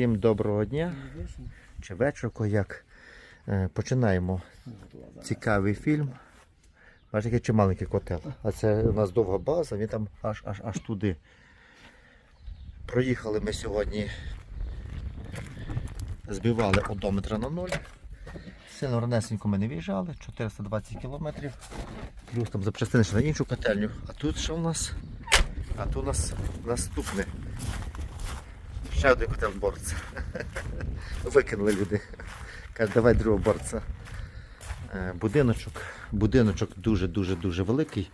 Всім доброго дня чи вечірку, як е, починаємо цікавий фільм. Бачите, який чималенький котел. А це у нас довга база, він там аж аж аж туди. Проїхали ми сьогодні, збивали одометра на ноль. Сильно ранесенько ми не виїжджали, 420 кілометрів. Плюс там запчастини ще на іншу котельню. А тут що у нас? А тут у нас наступне. Ще один котел борця. Викинули люди. Каже, давай другого борця. Е, Будиночок. Будиночок дуже-дуже дуже великий.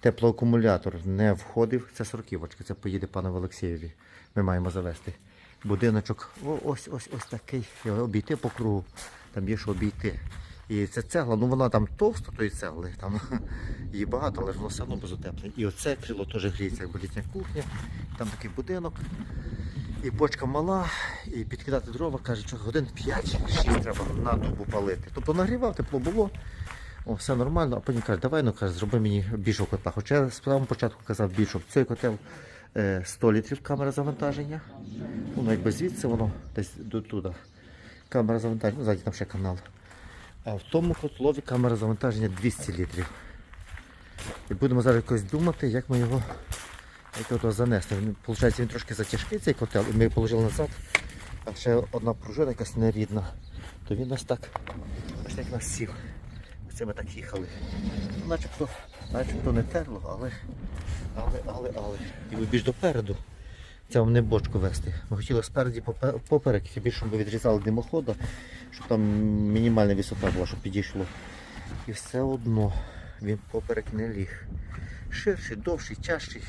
Теплоакумулятор не входив. Це сороківочка, це поїде пану Олексієві. Ми маємо завести. Будиночок ось ось ось такий. Його обійти по кругу. Там є що обійти. І це цегла, ну вона там товста, тої цегли, там її багато, але воно все одно безутепле. І оце крило теж гріється, якби літня кухня. Там такий будинок. І бочка мала, і підкидати дрова, каже, що годин 5-6 треба на добу палити. Тобто нагрівав, тепло було, о, все нормально, а потім каже, давай ну, каже, зроби мені більшого котла. Хоча я з самого початку казав більшого. Цей котел е, 100 літрів камера завантаження. Ну, ну, якби звідси воно десь до туди. Камера завантаження, ну, ззаді там ще канал. А в тому котлові камера завантаження 200 літрів. І будемо зараз якось думати, як ми його як його занести. Він, Получається, він трошки затяжкий цей котел, і ми його положили назад. А ще одна пружина якась нерідна. То він нас так, бачите, як нас сів. Це ми так їхали. Начебто, начебто не терло, але, але, але, але. І ви більш допереду. Це вам не бочку вести. Ми хотіли спереді попе- поперек, більше ми відрізали димохода, щоб там мінімальна висота була, щоб підійшло. І все одно він поперек не ліг. Ширший, довший, тяжчий.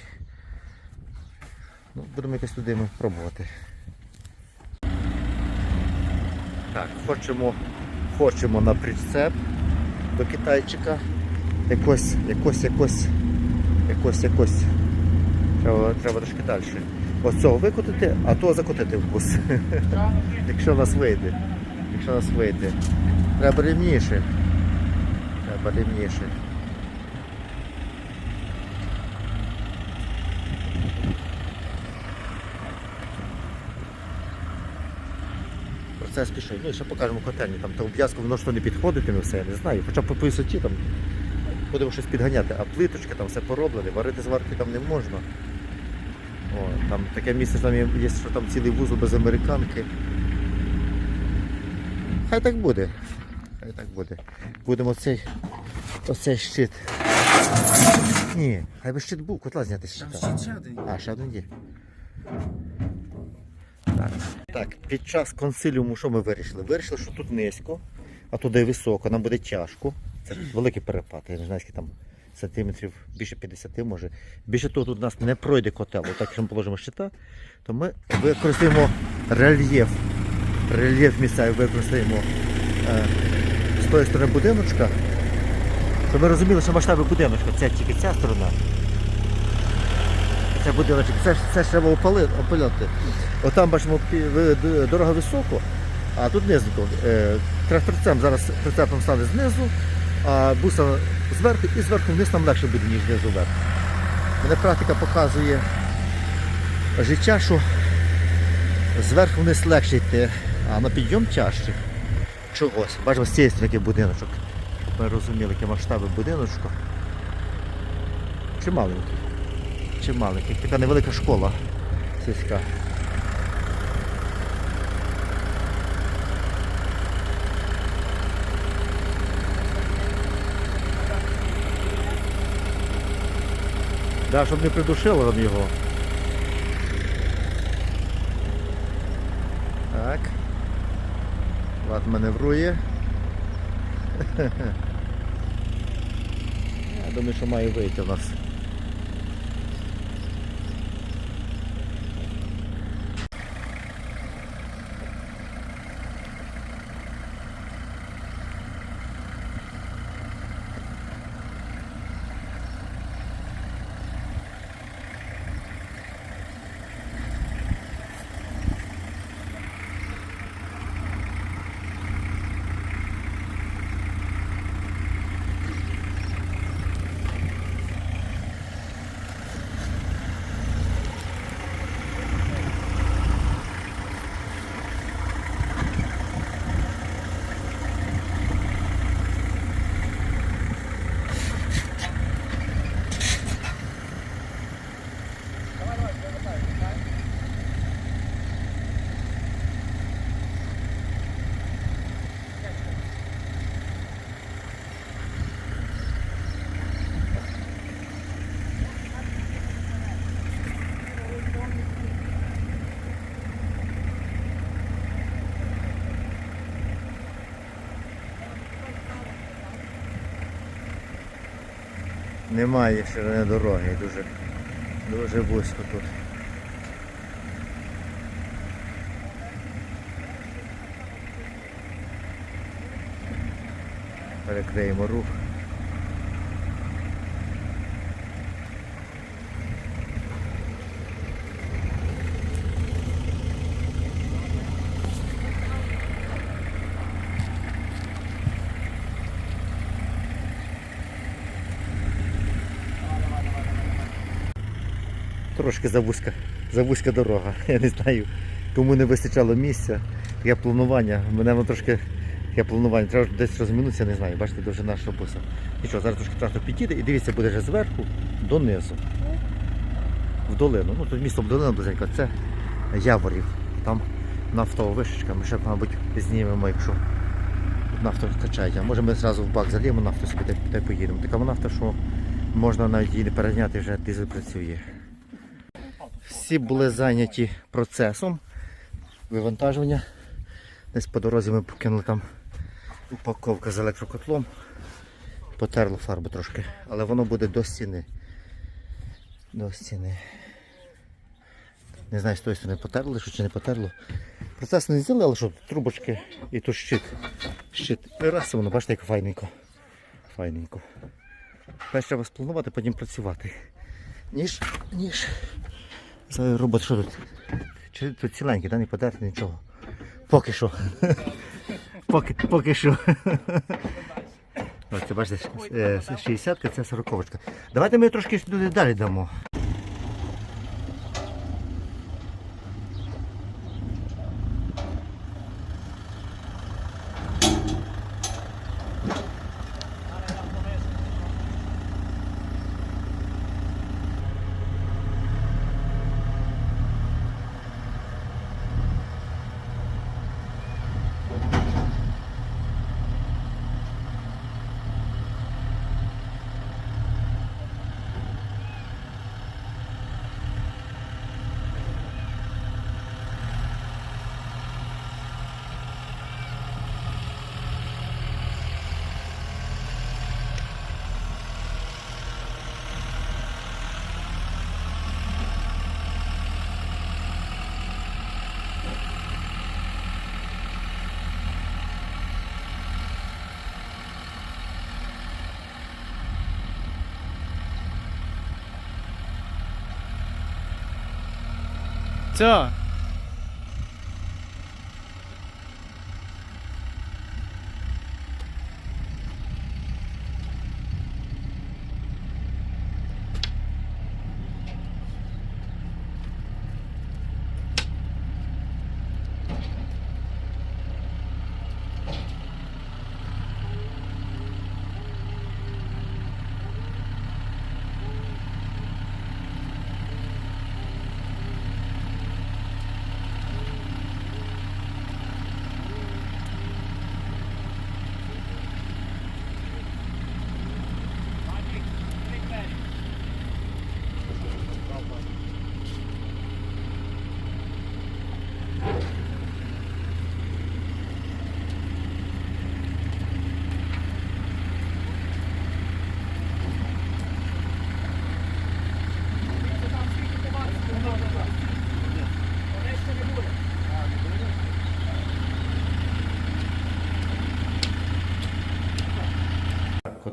Ну, будемо якось туди ми пробувати. Так, хочемо, хочемо на прицеп до китайчика. Якось, якось, якось, якось, якось. Треба, треба трошки далі. Ось цього викотити, а то закотити в бус. Якщо нас вийде. Якщо нас вийде. Треба рівніше. Треба рівніше. Процес пішов. Ну і ще покажемо котельні. Там та обв'язку воно що не підходитиме все, я не знаю. Хоча по висоті там будемо щось підганяти, а плиточка там все пороблене, варити зварки там не можна. О, там таке місце там є, що там цілий вузол без американки. Хай так буде. Хай так буде. Будемо цей оцей щит. Ні, хай би щит був, котла зняти Там щита. ще ще один. А, ще один є. Так. так, під час консиліуму що ми вирішили? Вирішили, що тут низько, а туди високо, нам буде тяжко. Це великий перепад, я не знаю, скільки там сантиметрів, більше 50 може. Більше того, тут у нас не пройде котел. Отак, якщо ми положимо щита, то ми використаємо рельєф. Рельєф місцевий використаємо е, з тої сторони будиночка. Щоб ви розуміли, що масштаби будиночка це тільки ця сторона. Це будиночок, це, це ж треба опиляти. Отам бачимо дорога високо, а тут низенько. Тракторцем зараз прицепом стане знизу, а буса зверху і зверху вниз нам легше буде, ніж знизу вверх. Мене практика показує життя, що зверху вниз легше йти, а на підйом тяжче. Чогось. Бачимо з цієї сторони будиночок. Ми розуміли, які масштаби будиночку. Чи? Чи маленький? Така невелика школа сільська. Да, щоб не придушило там його. Так. Влад маневрує. Я думаю, що має вийти у нас. Немає ширини дороги, дуже, дуже близько тут. Перекриємо рух. Трошки завузька, завузька дорога. Я не знаю, кому не вистачало місця. Таке планування. Мене воно трошки таке планування. Треба десь розминутися, не знаю. Бачите, довжина шабуса. Нічого, зараз трошки трактор підійде і дивіться, буде вже зверху донизу. В долину. Ну тут місто в долину близенько. Це Яворів. Там нафтова вишечка. Ми ще, мабуть, знімемо, якщо нафта качає. А може ми одразу в бак заліємо нафту собі та й- поїдемо. Така нафта, що можна навіть її не переганяти, вже дизель працює. Всі були зайняті процесом вивантажування. Десь по дорозі ми покинули там упаковка з електрокотлом. Потерло фарбу трошки, але воно буде до стіни. До стіни. Не знаю, з тої сторони потерли, що чи не потерло. Процес не зробили, але що трубочки і тут щит. Щит. І раз воно, бачите, як файненько. Файненько. Перше треба спланувати, потім працювати. Ніж, ніж. Робот що тут? Чи тут ціленький, да? не подерти нічого. Поки що. Поки, поки що. Ось це бачите, 60-ка, це 40-ка. Давайте ми трошки сюди далі дамо. Це.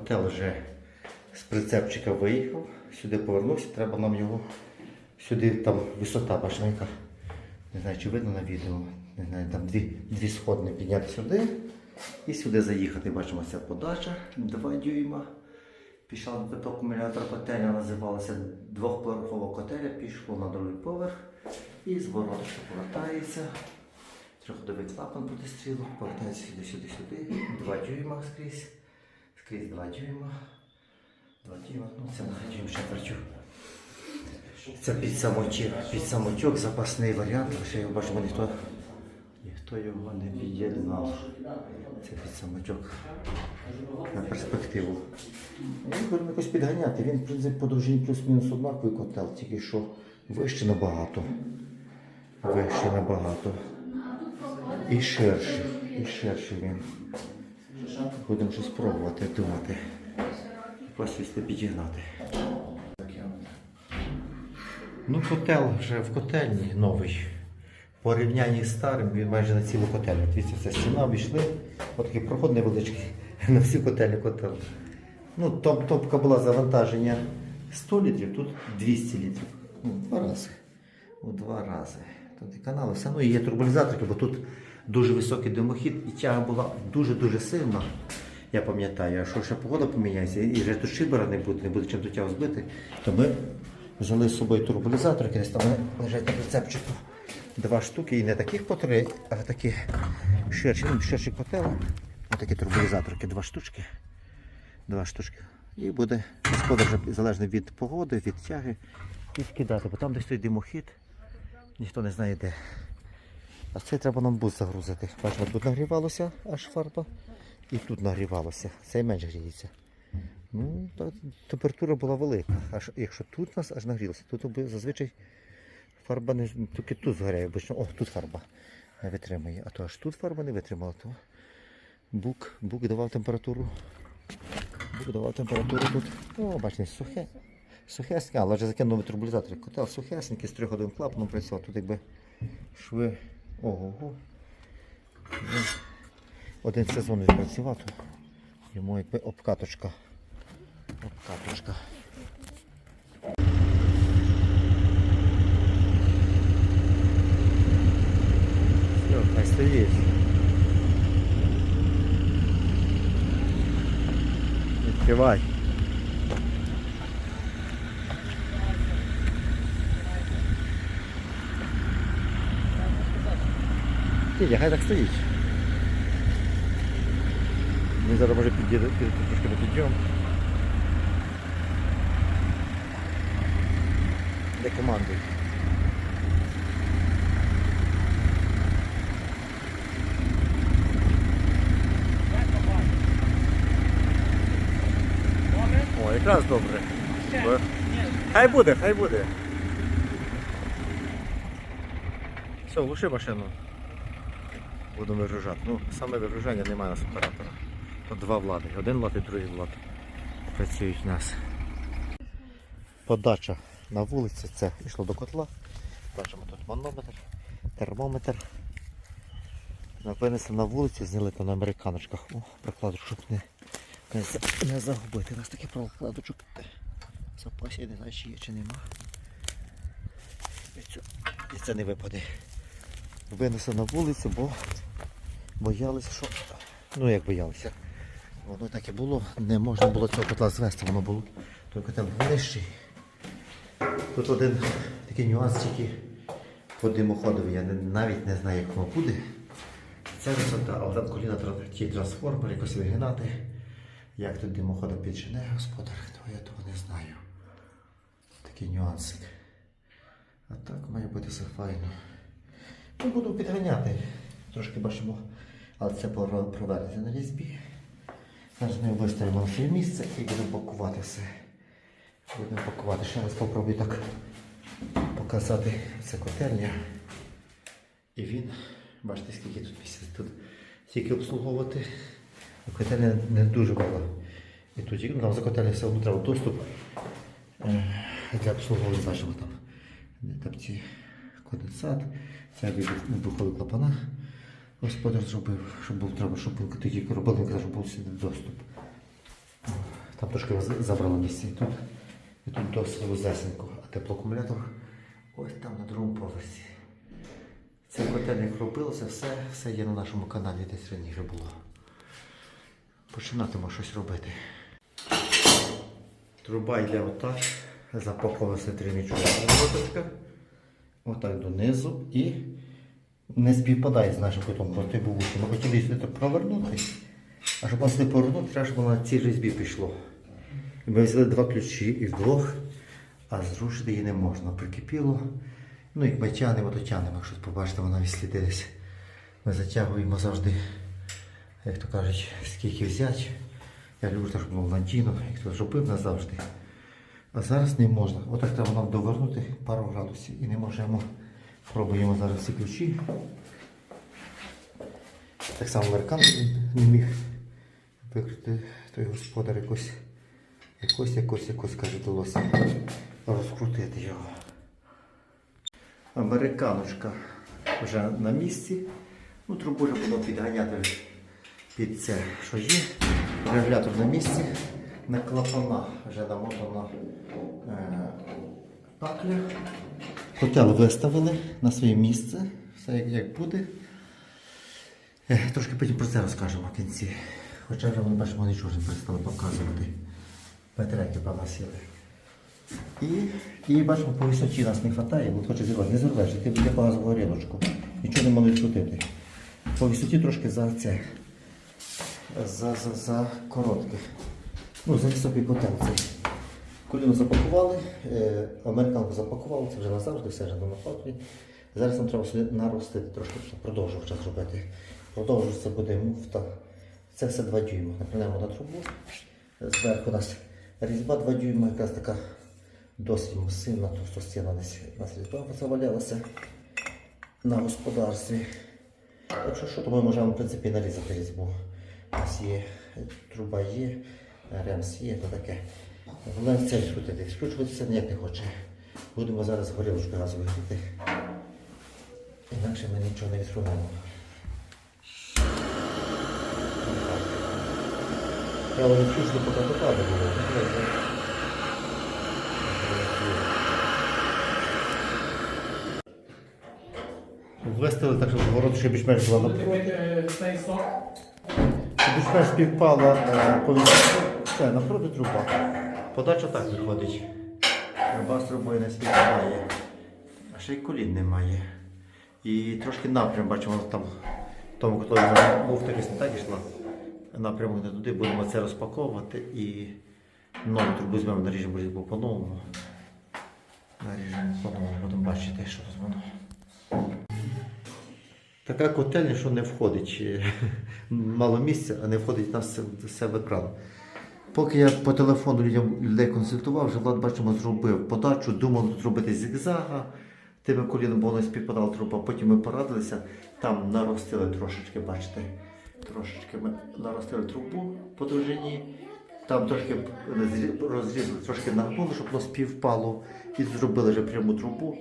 Котел вже з прицепчика виїхав, сюди повернувся, треба нам його сюди, там висота бачите. Не знаю, чи видно на відео. Не знаю, там дві, дві сходини підняти сюди і сюди заїхати. Бачимо, ця подача 2 дюйма. Пішла виток акумулятор котельня, називалася двохповерхова котеля, пішло на другий поверх і звороточка повертається. Трьохходовий клапан буде стрілу, повертається сюди, сюди, сюди. 2 дюйма скрізь. Скрізь 2 дюйма. 2 дюйма, ну це на дюйм ще трачу. Це під самотюк, під самотюк, запасний варіант, лише його бачимо, ніхто, ніхто його не під'єднав. Це під самотюк на перспективу. Я будемо якось підганяти. Він, в принципі, по довжині плюс-мінус однаковий котел, тільки що вище набагато. Вище набагато. І ширший. І ширший він. Будемо щось пробувати, думати. посісти підігнати. Ну, котел вже в котельні новий. В порівнянні з старим він майже на цілу котельню. Дивіться, це стіна війшли, отакий проход невеличкий на всю котельню котел. Ну, топ, топка була завантаження 100 літрів, тут 200 літрів. Ну, два рази. У два рази. Тут і канали все. Ну і є турбулізаторки, бо тут дуже високий димохід і тяга була дуже-дуже сильна. Я пам'ятаю, а що ще погода поміняється, і вже тут шибера не буде, не буде чим до тягу збити, то ми взяли з собою турбулізаторки, десь там лежать на прицепчику. Два штуки, і не таких по три, а такі ширші, ну, ширші котел. Ось такі турбулізаторки, два штучки. Два штучки. І буде господар залежно від погоди, від тяги, відкидати, бо там десь той димохід, ніхто не знає де. А це треба нам бус загрузити. Бачимо, тут нагрівалося аж фарба, і тут нагрівалося. Цей менш гріється. Ну, температура була велика. Аж якщо тут нас аж нагрілося, тут зазвичай фарба не тільки тут згоряє, обично. О, тут фарба не витримує. А то аж тут фарба не витримала, то бук, бук давав температуру. Бук давав температуру тут. О, бачите, сухе. Сухесеньке, але вже закинув турбулізатор. Котел сухесенький, з трьох один клапаном працював. Тут якби шви. Ого. Один сезон він працював, йому якби обкаточка. Обкаточка. Все, хай стоїть. Відкривай. Ні, хай так стоїть. Він зараз може підійде під, трошки на підйом. Де командуй? О, якраз добре. Хай буде, хай буде. Все, глуши машину. Будемо вигружати. Ну, саме вигружання немає у нас оператора. Тут два влади. Один влад і другий влад. Працюють у нас. Подача на вулиці, це йшло до котла. Бачимо тут манометр, термометр. Винесли на вулицю, зняли там на американочках. О, прокладочку, щоб не, не, не загубити. У нас такий прокладочок запасі, не знаю, чи є, чи нема. І це, і це не випаде. Винесли на вулицю, бо боялися, що. Ну як боялися. Воно так і було, не можна було цього котла звести, воно було той котел нижчий. Тут один такий нюанс тільки по димоходові, я навіть не знаю, як воно буде. Ця висота, але там коліна ті трансформер якось вигинати. Як тут димохода піджене господар, то я того не знаю. Такий нюансик. А так має бути все файно. Ну, буду підганяти. Трошки бачимо, але це пора проведення на різьбі. Зараз ми виставимо своє місце і будемо пакувати все. Будемо пакувати. Ще раз спробую так показати це котельня. І він, бачите, скільки тут місяць. Тут тільки обслуговувати. Котельня не дуже мала. І тоді нам за котельня все одно треба доступ е, для обслуговування, бачимо там. Там ці конденсат, це вибухові клапана. Господар зробив, щоб був треба, щоб був тоді робили, щоб був сюди доступ. Там трошки забрало місце і тут. І тут досить вузесенько. А теплоакумулятор ось там на другому поверсі. Це котельня як робилося, все, все є на нашому каналі, десь раніше було. Починатимемо щось робити. Труба йде отак, запаковується триничка лодочка. Отак донизу і не співпадає з нашим котом, бо той. Ми хотіли сюди провернути, а щоб нас не повернути, треба, щоб воно на цій різьбі пішло. І ми взяли два ключі і вдвох, а зрушити її не можна. Прикипіло. Ну, як ми тягнемо, то тягнемо, якщо побачите, вона відсліди десь. Ми затягуємо завжди, як то кажуть, скільки взяти. Я люблю, щоб було надійно, як то зробив назавжди. А зараз не можна. Отак треба нам довернути пару градусів і не можемо. Пробуємо зараз ці ключі. Так само американець не міг викрити той господар якось Якось, якось, якось, каже, вдалося розкрутити його. Американочка вже на місці. Ну, трубу вже було підганяти під це, що є. Регулятор на місці. На клапана вже намотана е, пакля. Котел виставили на своє місце. Все як, як буде. Е, Трошки потім про це розкажемо в кінці. Хоча вже ми бачимо нічого не перестали показувати. Батарейки погасили. І, і бачимо, по висоті нас не вистачає, бо хоче зірвати. Не зірвеш, ти буде газову риночку. Нічого не можеш крутити. По висоті трошки за це. За, за, за коротке. Ну, за високий котел. Коліно запакували, е, американку запакували, це вже назавжди, все вже на патрі. Зараз нам треба сюди наростити, трошки продовжувати зробити. Продовжувати це буде муфта. Це все 2 дюйма. Напрямуємо на трубу. Зверху у нас різьба 2 дюйма, якраз така досить сильна, товстостіна десь у нас різьба завалялася на господарстві. Якщо що, то ми можемо в принципі нарізати різьбу. У нас є труба є, ремс є, то таке. Головне це відкрутити. Відкручуватися ніяк не хоче. Будемо зараз горілочку газову гріти. Інакше ми нічого не відкрутимо. Треба відключити, поки попаде було. Виставили так, щоб ворот ще більш-менш була на Давайте цей сок. більш-менш співпала е, Це напроти труба. Подача так виходить. Труба з трубою не співпадає. А ще й колін немає. І трошки напрям бачимо там. в Тому коли був такий так ішла. Напрямок не туди, будемо це розпаковувати і нову трубу візьмемо наріжемо різьбу по-новому. Наріжемо по-новому, будемо бачити, що тут воно. Така котельня, що не входить. е, Мало місця, а не входить на с- в себе кран. Поки я по телефону людям людей консультував, вже Влад бачимо, зробив подачу, думав тут робити зігзага. Тими коліном, бо воно співпадала труба. Потім ми порадилися, там наростили трошечки, бачите. Трошечки ми наростили трубу по довжині. Там трошки розрізали, трошки нагнули, щоб воно співпало. І зробили вже пряму трубу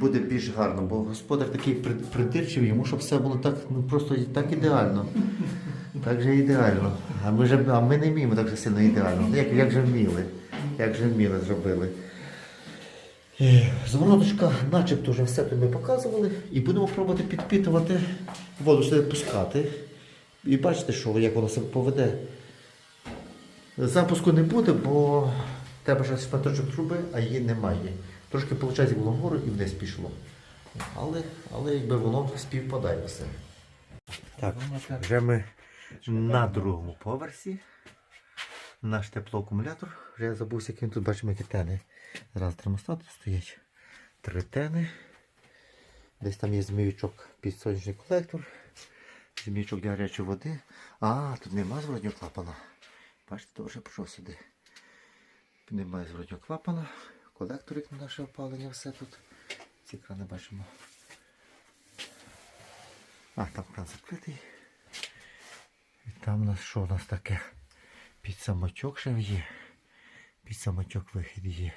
буде більш гарно, бо господар такий при- придирчивий, йому щоб все було так, ну просто так ідеально. Так же ідеально. А ми, же, а ми не вміємо так же сильно ідеально. Як, як же вміли, як же вміли зробили. Звороточка, начебто вже все тут ми показували. І будемо пробувати підпитувати, воду сюди пускати. І бачите, що, як воно себе поведе. Запуску не буде, бо треба ще шматочок труби, а її немає. Трошки, виходить, було вгору і вниз пішло. Але, але якби воно співпадає все. Так, вже ми на другому поверсі. Наш теплоакумулятор. Вже я забувся, яким тут бачимо які тени. Зараз термостат стоять. Три тени. Десь там є зміючок під сонячний колектор. Зміючок для гарячої води. А, тут нема зворотнього клапана. Бачите, то вже пішов сюди. Немає зворотнього клапана. Колекторик на наше опалення, все тут. Ці крани бачимо. А, там кран закритий. І там у нас що у нас таке? Під самочок ще є. Під самочок вихід є.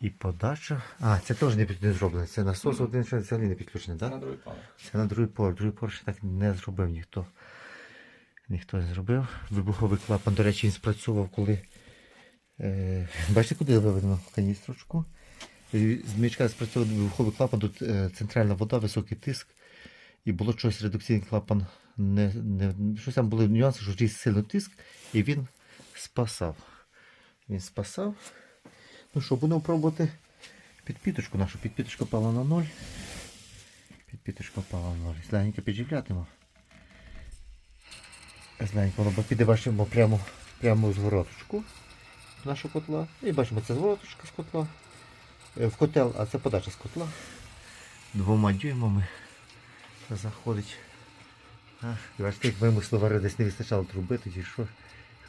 І подача. А, це теж не, не зроблено. Це насос один ще взагалі не підключений, так? На другий поверх. Це на другий поверх. Другий поверх ще так не зробив ніхто. Ніхто не зробив. Вибуховий клапан, до речі, він спрацьовував, коли. Е, бачите, куди виведено каністрочку? З мічка спрацьовував вибуховий клапан, тут е, центральна вода, високий тиск. І було щось редукційний клапан. Не, не, щось там були нюанси, що ріс сильний тиск, і він спасав. Він спасав. Ну що, будемо пробувати підпіточку нашу. Підпіточка пала на ноль. Підпіточка впала на ноль. Зленько підживлятимо. Зленько воно піде бачимо прямо, прямо в звороточку нашого котла. І бачимо, це звороточка з котла. Е, В котел, а це подача з котла. Двома дюймами заходить. Бачите, як вимисли вари десь не вистачало труби, тоді що?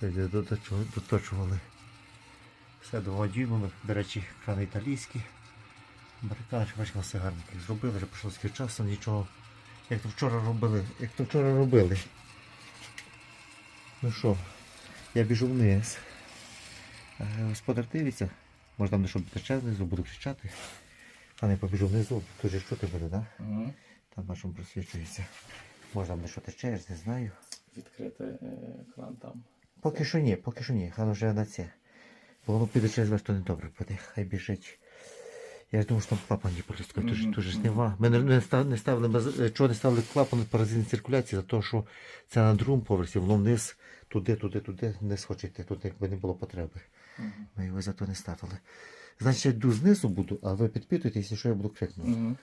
Доточували-. Все двома. До речі, крани італійські. Американці, бачимо, все гарно зробили, вже пройшло скільки часу, нічого. Як то вчора робили, як то вчора робили. Ну що, я біжу вниз. Е, Господар дивиться, може там дещо тече знизу, буду кричати. А не побіжу внизу, тут же чути буде, так? Да? Угу. Там бачимо просвічується. Може там дещо тече, я ж не знаю. Відкрити е, кран там. Поки що ні, поки що ні, хай вже на це. Бо воно піде через вас, то не добре буде, хай біжить. Я ж думав, що там клапан є полістковий, Мгм, тут же ж нема. Ми не, не, став- не ставили, е, чого не ставили клапан паразитної циркуляції, за те, що це на другому поверсі, воно вниз, туди, туди, туди, не схоче йти, тут якби не було потреби. Угу. Ми його зато не ставили. Значить, я йду знизу буду, а ви підпитуєте, якщо що я буду крикнути. Угу.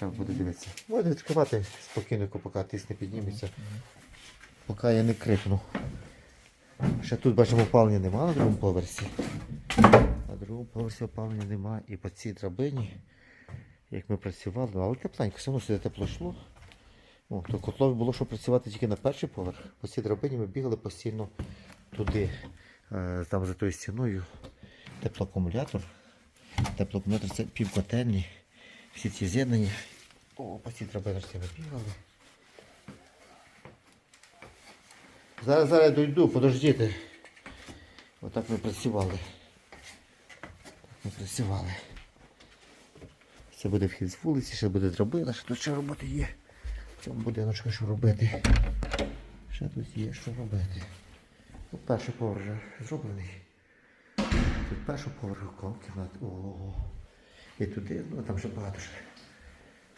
Треба буде дивитися. Можна відкривати спокійно, поки тиск не підніметься. Поки я не крикну. Ще тут бачимо опалення нема на другому поверсі. На другому поверсі опалення нема. І по цій драбині, як ми працювали, але тепленько, все одно сюди тепло йшло. О, то котлові було, що працювати тільки на перший поверх. По цій драбині ми бігали постійно туди, е, там за тою стіною. Теплоакумулятор. Теплоакумулятор це півкотельні. Всі ці з'єднані. О, по цій драбиночці ми бігали. Зараз, зараз дойду, подождіть. Отак ми працювали. Так ми працювали. Це буде вхід з вулиці, ще буде драбина, ще тут ще роботи є. В цьому будиночку що робити. Ще тут є що робити. Ну, перший поверх зроблений. Тут перший поверх кімнат. Ого. І туди, ну там ще багато ще.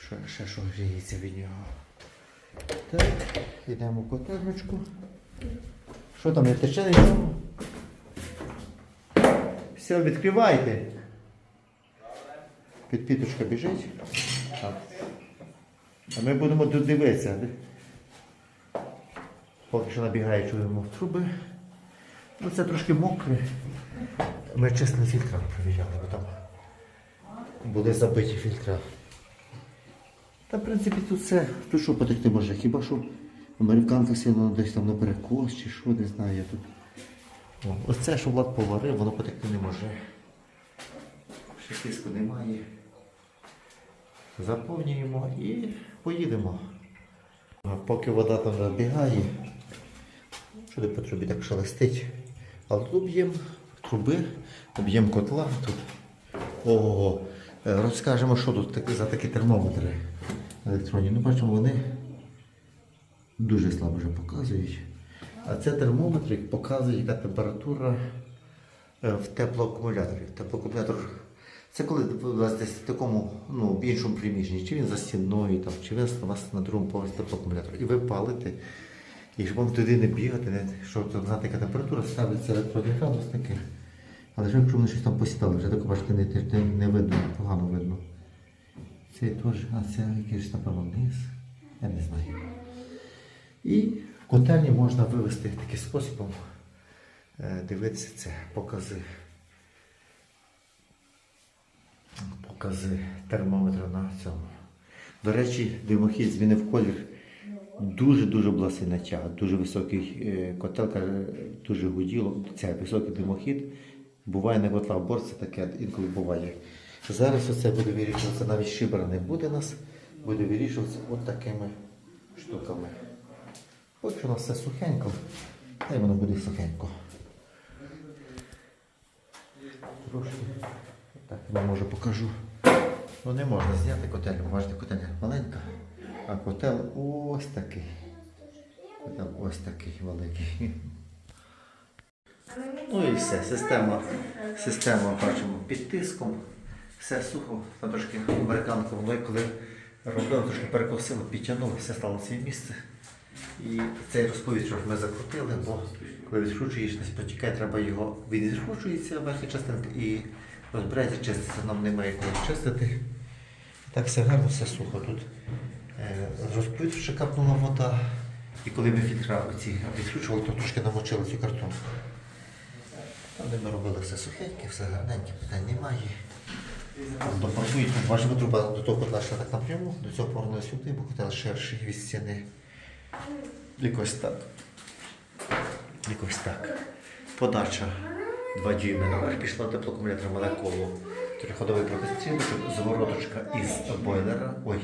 Що, ще що гріється від нього. Так, йдемо в котельничку. Що там, не тече нічого? Все, відкривайте. Підпіточка біжить. Так. А ми будемо тут дивитися. Поки що набігає, чуємо в труби. Ну це трошки мокре. Ми чесно фільтра провіряли, бо там були забиті фільтра. Та в принципі тут все. Тут що потекти може? Хіба що американка сіла десь там на перекос чи що, не знаю я тут. О, оце, що Влад поварив, воно потекти не може. Ще тиску немає. Заповнюємо і поїдемо. Поки вода там набігає, сюди по трубі так шелестить. Але тут б'ємо труби, б'ємо котла тут. Ого, розкажемо, що тут за такі термометри електронні. Ну, бачимо, вони дуже слабо вже показують. А це термометр показує, яка температура е, в теплоакумуляторі. Теплоакумулятор це коли у вас десь в такому ну, в іншому приміщенні, чи він за стіною, там, чи він у вас на другому поверсі теплоакумулятор. І ви палите. І щоб вам туди не бігати, не, щоб тут знати, яка температура, ставиться електронний градусники. Але ж якщо вони щось там посідали, вже так бачите, не, не, не видно, погано видно. Цей теж, а це якийсь, напевно, вниз. Я не знаю. І в котельні можна вивести таким способом, е, дивитися це, покази. Покази термометра на цьому. До речі, димохід змінив колір. Дуже-дуже була сильна тяга, дуже високий е, котел, каже, дуже гуділо. Це високий димохід. Буває не котла, в борці таке інколи буває. Зараз оце буде вирішуватися, навіть шибра не буде нас, буде вирішуватися от такими штуками. Що у нас все сухенько, та й воно буде сухенько. Трошки. Так, я може покажу. Ну не можна зняти котель, бачите, котель маленька, а котел ось такий. Котел ось такий великий. Ну і все, система, система бачимо під тиском, все сухо, там трошки американка воно коли робили, трошки перекосило, підтягнуло, все стало в своє місце. І цей розповідь, що ми закрутили, бо коли відкручуєш, десь потікає, треба його, він відкручується, верхня частинка, і розбирається, чиститься, нам немає коли чистити. Так все гарно, все сухо тут. Е, Розповідь, що капнула вода, і коли ми фільтра оці відкручували, то трошки намочили цю картонку. Там, де ми робили все сухеньке, все гарненьке, питань немає. Допомогують, бачимо, труба до того котла йшла так напряму, до цього повернули сюди, бо котел ширший від стіни. Якось так. Якось так. Подача 2 дюйми наверх пішла теплоакумулятор мале коло. Триходовий пропистрілочок, звороточка із бойлера. Ой,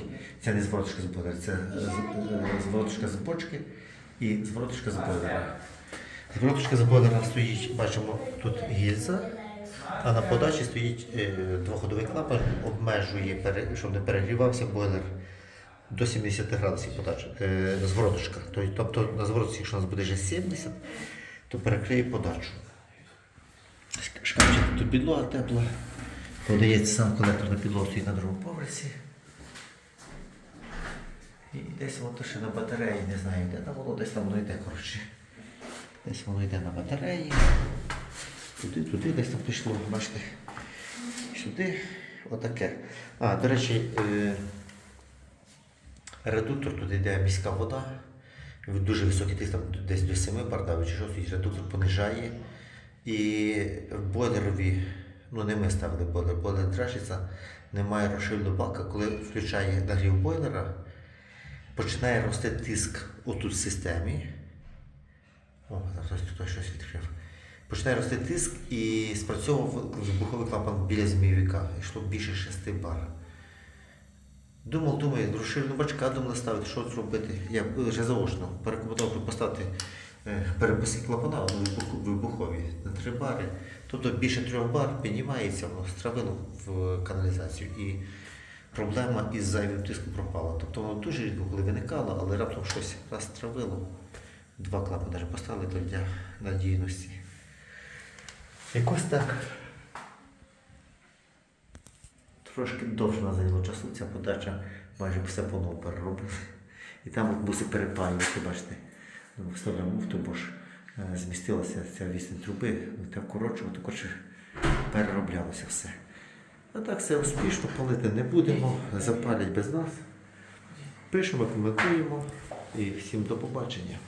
це не звороточка з бойлера, це е, з- е, звороточка з бочки і звороточка з бойлера. Звороточка заходила стоїть, бачимо, тут гільза, а на подачі стоїть е, двоходовий клапан, обмежує, щоб не перегрівався бойлер до 70 градусів подача, е, звороточка. Тобто- на зворотці, якщо у нас буде вже 70, то перекриє подачу. Шк- Шкафчик тут підлога тепла. Подається сам колектор на підлогу стоїть на другому поверсі. І десь воно ще на батареї, не знаю, де там воно, десь там воно йде, коротше. Десь воно йде на батареї. Туди, туди, десь там пішло, бачите. Сюди, отаке. А, до речі, е, редуктор тут йде міська вода. Дуже високий тиск, там десь до 7 бар чи що стоїть, редуктор понижає. І в бойлерові, ну не ми ставили бойлер, бойлер трашиться, немає розширного бака, коли включає нагрів бойлера, починає рости тиск отут в системі. О, там хтось щось відкрив. Починає рости тиск і спрацьовував вибуховий клапан біля змійовика. Йшло більше 6 бар. Думав, думаю, розширену бачка думали ставити, що зробити. Я вже заочно порекомендував поставити е, переписи клапана вибухові на 3 бари. Тобто більше 3 бар піднімається, воно стравило в каналізацію. І проблема із зайвим тиском пропала. Тобто воно дуже рідко коли виникало, але раптом щось раз стравило. Два клапани поставили для надійності. Якось так. Трошки довше нас зайняло часу, ця подача майже все по-новому переробили. І там от мусить перепаювати, бачите, ну, вставляв муфту, бо ж е, змістилася ця вісні труби, так коротшувати, коротше, перероблялося все. А так все успішно, палити не будемо, запалять без нас. Пишемо, коментуємо і всім до побачення.